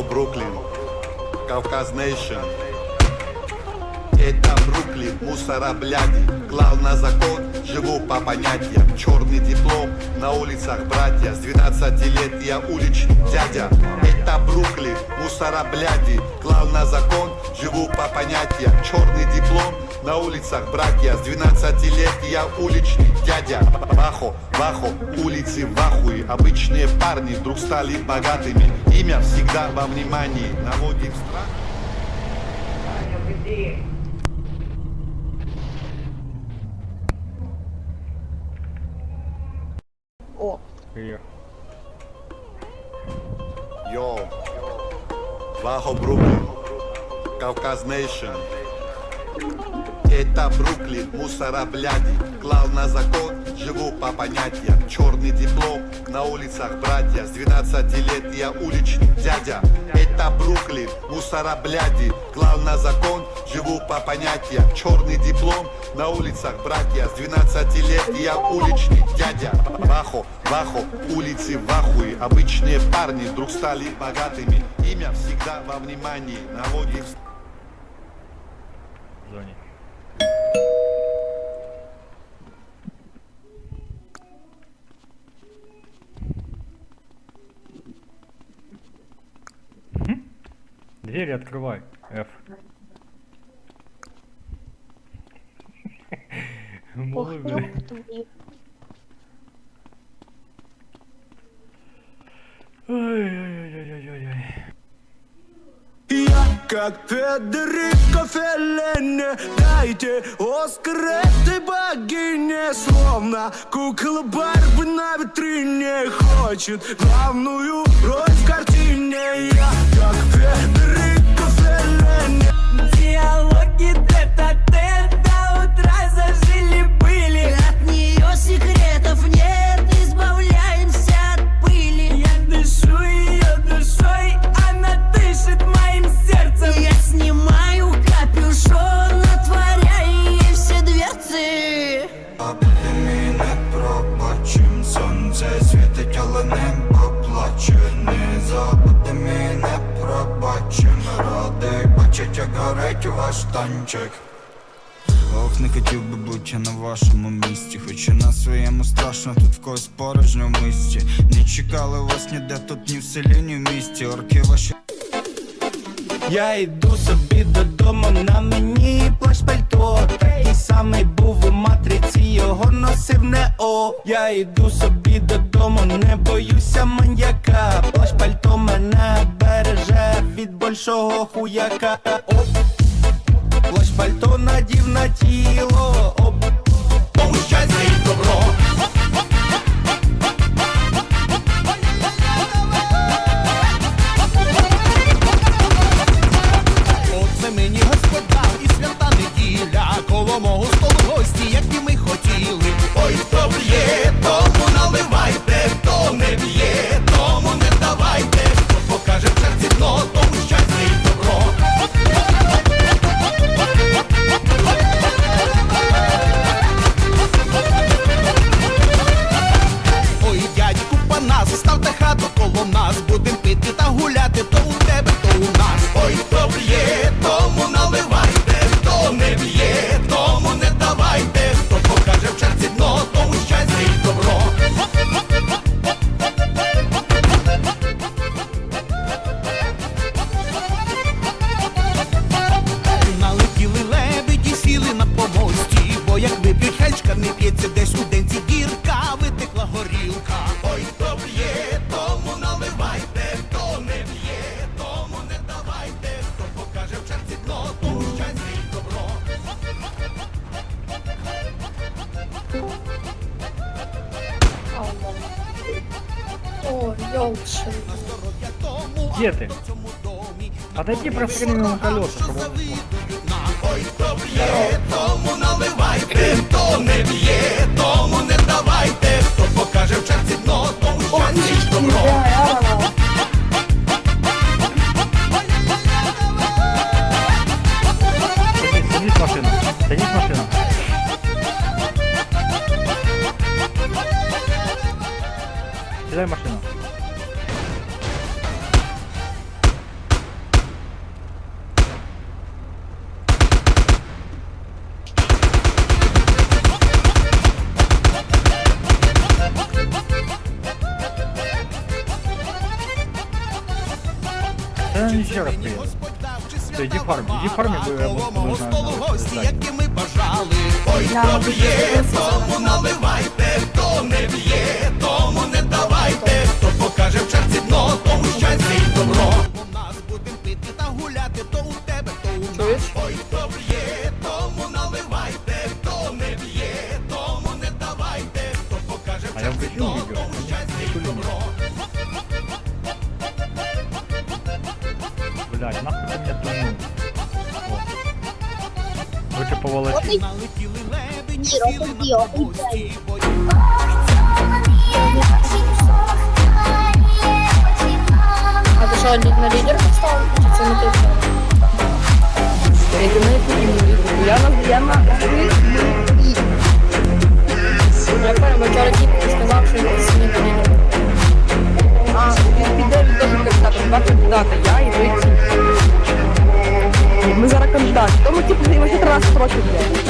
Вахо Бруклин, Кавказ Нейшн. Это Бруклин, мусора бляди. На закон, живу по понятиям. Черный диплом, на улицах братья. С 12 лет я уличный дядя. Это Бруклин, мусора бляди. На закон, живу по понятиям. Черный диплом, на улицах братья. С 12 лет я уличный дядя. Вахо, вахо, улицы в ахуе. Обычные парни вдруг стали богатыми. Имя всегда во внимании. Наводит страх О, Приїхав. Йоу, Вахо Бруклин, Кавказ Нейшн. Это Бруклин, мусора бляди. Клал на закон, живу по понятиям. Черный диплом, на улицах братья. С 12 лет я уличный дядя. Это Бруклин, мусора бляди. Клал на закон, живу по понятиям. Черный диплом, на улицах братья. С 12 лет я уличный дядя. Вахо, вахо, улицы в ахуе. Обычные парни вдруг стали богатыми. Имя всегда во внимании. Наводит зоні. Двери открывай, F. ох, как Федерико Феллини. Дайте Оскар этой богине Словно кукла Барби на витрине. Хочет главную роль в картине. Я как Федерико як ваш танчик. Ох, не хотів би бути на вашому місці Хоч і на своєму страшно, тут в когось порожньо в Не чекали вас ніде, тут ні в селі, ні в місті. Орки ваші. Я йду собі додому, на мені плащ пальто. Такий самий був у матриці, його носив не о. Я йду собі додому, не боюся маньяка. Плащ пальто мене береже від большого хуяка. Оп. Пальто надів на тіло Об... Щастя і добро О, ёлшин. Здоров'я тому, Где ты? в цьому домі Подойди прострели ему колеса, чтобы он... Ой, хто б'є, тому наливайте Хто не б'є, тому не давайте Хто покаже в черзі дно, тому щастя і добро Бля, Садись, садись в машину. Садись в машину. Сідай в машину. Да, ще раз приїду. Фарм, іди фарм, бо я можу столу гості, які ми бажали. Ой, хто б'є, тому наливайте, хто не б'є, тому не давайте, хто покаже в черзі дно, тому щастя й добро. У нас будем пити та гуляти, то у тебе, то у нас. Ой, хто б'є, блядь, нахуй я думаю. Википували. Налетіли лебені, сіли на капусті, А ти що, на лідер поставив? Чи це не той Я на... Я на... Я пам'ятаю, вчора тіп сказав, що він сьогодні на лідер. А, він піде, він теж кандидата. Два кандидата, я і той тіп. Ми зараз кандидати. Ну, типу, Тому ті подивимося раз проти, блядь.